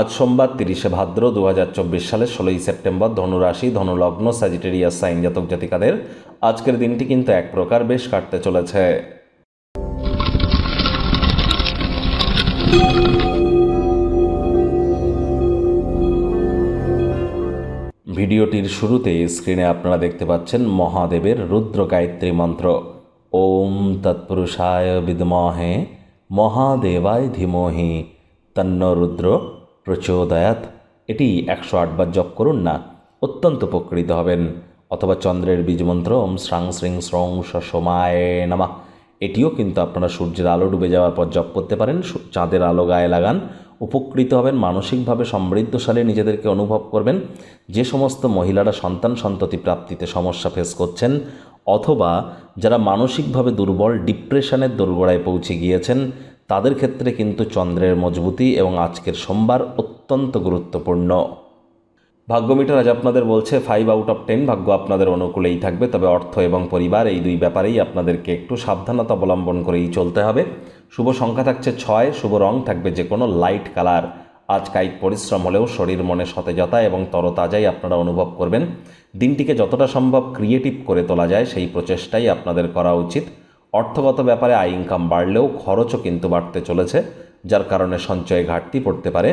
আজ সোমবার তিরিশে ভাদ্র দু হাজার চব্বিশ সালের ষোলোই সেপ্টেম্বর ধনুরাশি, ধনুলগ্ন স্যাজিটেরিয়াস সাইন জাতক জাতিকাদের আজকের দিনটি কিন্তু এক প্রকার বেশ কাটতে চলেছে। ভিডিওটির শুরুতে স্ক্রিনে আপনারা দেখতে পাচ্ছেন মহাদেবের রুদ্র গায়ত্রী মন্ত্র। ওম তৎপুরুষায় বিদ্মহে মহাদেবায় ধীমহি। তন্ন রুদ্র প্রচোদয়াত। এটি একশো আটবার জপ করুন না, অত্যন্ত উপকৃত হবেন। অথবা চন্দ্রের বীজমন্ত্র, ওম শ্রাং শ্রিং শ্রং সোমায় নামা। এটিও কিন্তু আপনারা সূর্যের আলো ডুবে যাওয়ার পর জপ করতে পারেন চাঁদের আলো গায়ে লাগান, উপকৃত হবেন, মানসিকভাবে সমৃদ্ধশালী নিজেদেরকে অনুভব করবেন। যে সমস্ত মহিলারা সন্তান সন্ততি প্রাপ্তিতে সমস্যা ফেস করছেন, অথবা যারা মানসিকভাবে দুর্বল, ডিপ্রেশনের দোরগোড়ায় পৌঁছে গিয়েছেন, তাদের ক্ষেত্রে কিন্তু চন্দ্রের মজবুতি এবং আজকের সোমবার অত্যন্ত গুরুত্বপূর্ণ। ভাগ্যমিটার আজ আপনাদের বলছে ফাইভ আউট অফ টেন ভাগ্য আপনাদের অনুকূলেই থাকবে, তবে অর্থ এবং পরিবার এই দুই ব্যাপারেই আপনাদেরকে একটু সাবধানতা অবলম্বন করেই চলতে হবে। শুভ সংখ্যা থাকছে ছয়, শুভ রং থাকবে যে কোনো লাইট কালার আজ কায়িক পরিশ্রম হলেও শরীর মনে সতেজতা এবং তরতাজাই আপনারা অনুভব করবেন। দিনটিকে যতটা সম্ভব ক্রিয়েটিভ করে তোলা যায়, সেই প্রচেষ্টাই আপনাদের করা উচিত। অর্থগত ব্যাপারে আয় ইনকাম বাড়লেও খরচও কিন্তু বাড়তে চলেছে, যার কারণে সঞ্চয়ে ঘাটতি পড়তে পারে।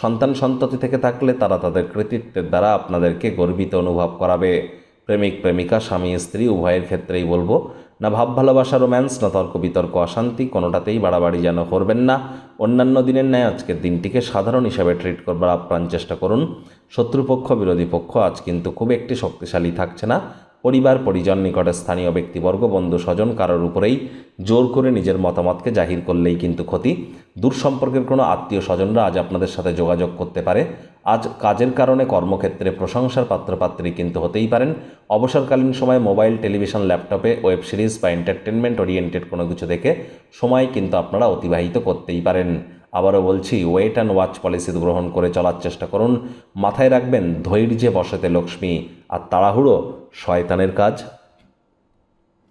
সন্তান সন্ততি থেকে থাকলে তারা তাদের কৃতিত্বের দ্বারা আপনাদেরকে গর্বিত অনুভব করাবে। প্রেমিক, প্রেমিকা, স্বামী, স্ত্রী, উভয়ের ক্ষেত্রেই বলব, না ভাব, ভালোবাসা রোম্যান্স না তর্ক, বিতর্ক, অশান্তি, কোনোটাতেই বাড়াবাড়ি যেন করবেন না। অন্যান্য দিনের ন্যায় আজকের দিনটিকে সাধারণ হিসাবে ট্রিট করবার আপ্রাণ চেষ্টা করুন। শত্রুপক্ষ, বিরোধী পক্ষ আজ কিন্তু খুব একটি শক্তিশালী থাকছে না। পরিবার, পরিজন, নিকটে স্থানীয় ব্যক্তিবর্গ, বন্ধু, স্বজন কারোর উপরেই জোর করে নিজের মতামতকে জাহির করলেই কিন্তু ক্ষতি। দূর সম্পর্কের কোনো আত্মীয় স্বজনরা আজ আপনাদের সাথে যোগাযোগ করতে পারে। আজ কাজের কারণে কর্মক্ষেত্রে প্রশংসার পাত্রপাত্রী কিন্তু হতেই পারেন। অবসরকালীন সময় মোবাইল, টেলিভিশন, ল্যাপটপে, ওয়েব সিরিজ বা এন্টারটেনমেন্ট ওরিয়েন্টেড কোনো কিছু দেখে সময় কিন্তু আপনারা অতিবাহিত করতেই পারেন। আবারও বলছি, ওয়েট অ্যান্ড ওয়াচ পলিসি গ্রহণ করে চলার চেষ্টা করুন। মাথায় রাখবেন, ধৈর্যে বসেতে লক্ষ্মী। আর তাড়াহুড়ো শয়তানের কাজ।